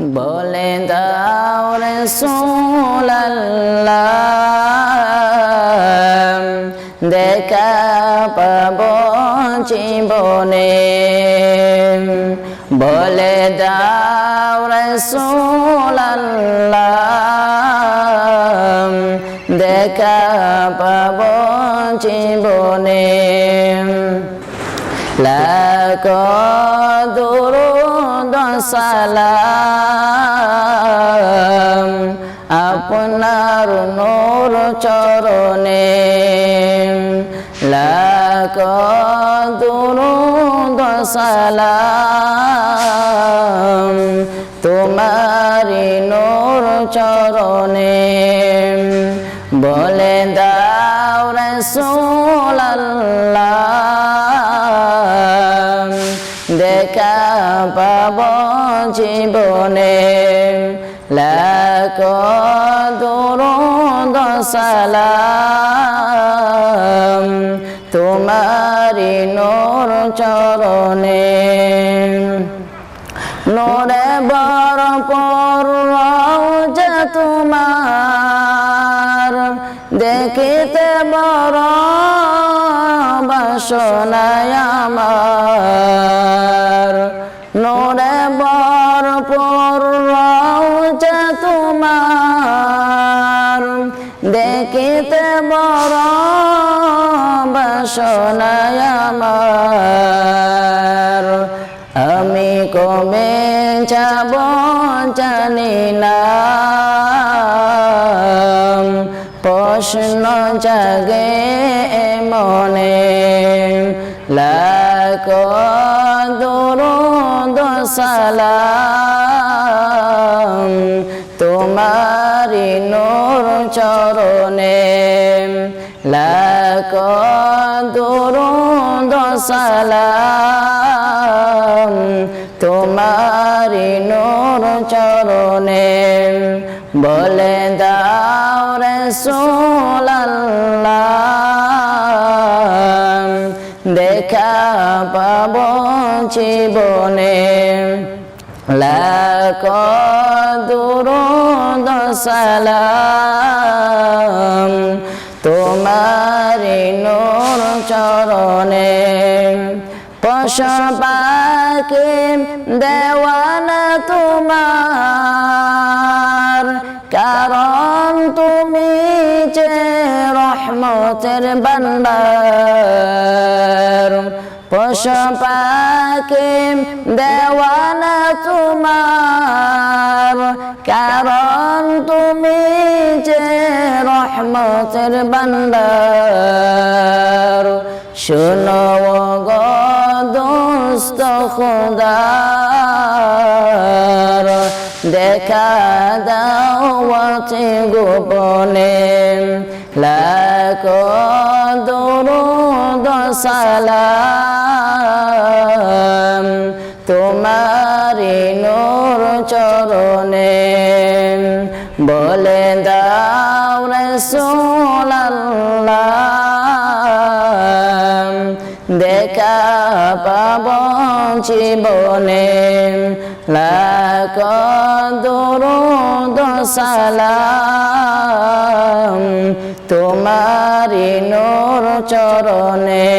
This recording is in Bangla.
বলে দাও রসুল্লাহ দেখা পাব জীবনে। বলে দাও রসুল্লাহ দেখা পাব জীবনে। লাক দুরুদ সালাম। আপনার নূর চরণে লাক দুরুদ সালাম। তোমারি নূর চরণে বলে দাও রসুল্লাহ জীবনে লাখ দরুদ সালাম তোমারি নূর চরণে। নোরে বর পর যে তোমার, দেখিতে বড় বাসনায় আমার। নোরে বর পর যে তোমার। দেখিতে বড় বাসনায় আমার। আমি কমে যাব জানি না। প্রশ্ন জাগে মনে। লাক দরুদ সালাম তোমারি নূর চরণে। লাক দরুদ সালাম তোমারি নূর চরণে। বলে দাও রসুল্লাহ দেখা পাব জীবনে। লাক দুরুদ সালাম তোমারি নূর চরণে। পশু পাখি দেওয়ানা তোমার, কারণ তুমি যে রহমতের বান্দার পাখি দেওয়ানা তোমার, কারণ তুমি যে রহমতের বান্দার শুনো গো দোস্ত দেখা দাওয়াতে গোপনে। লাখ দরুদ সালাম। বলে দাও রসুল্লাহ দেখা পাব জীবনে লাখ দরুদ সালাম তোমারি নূর চরণে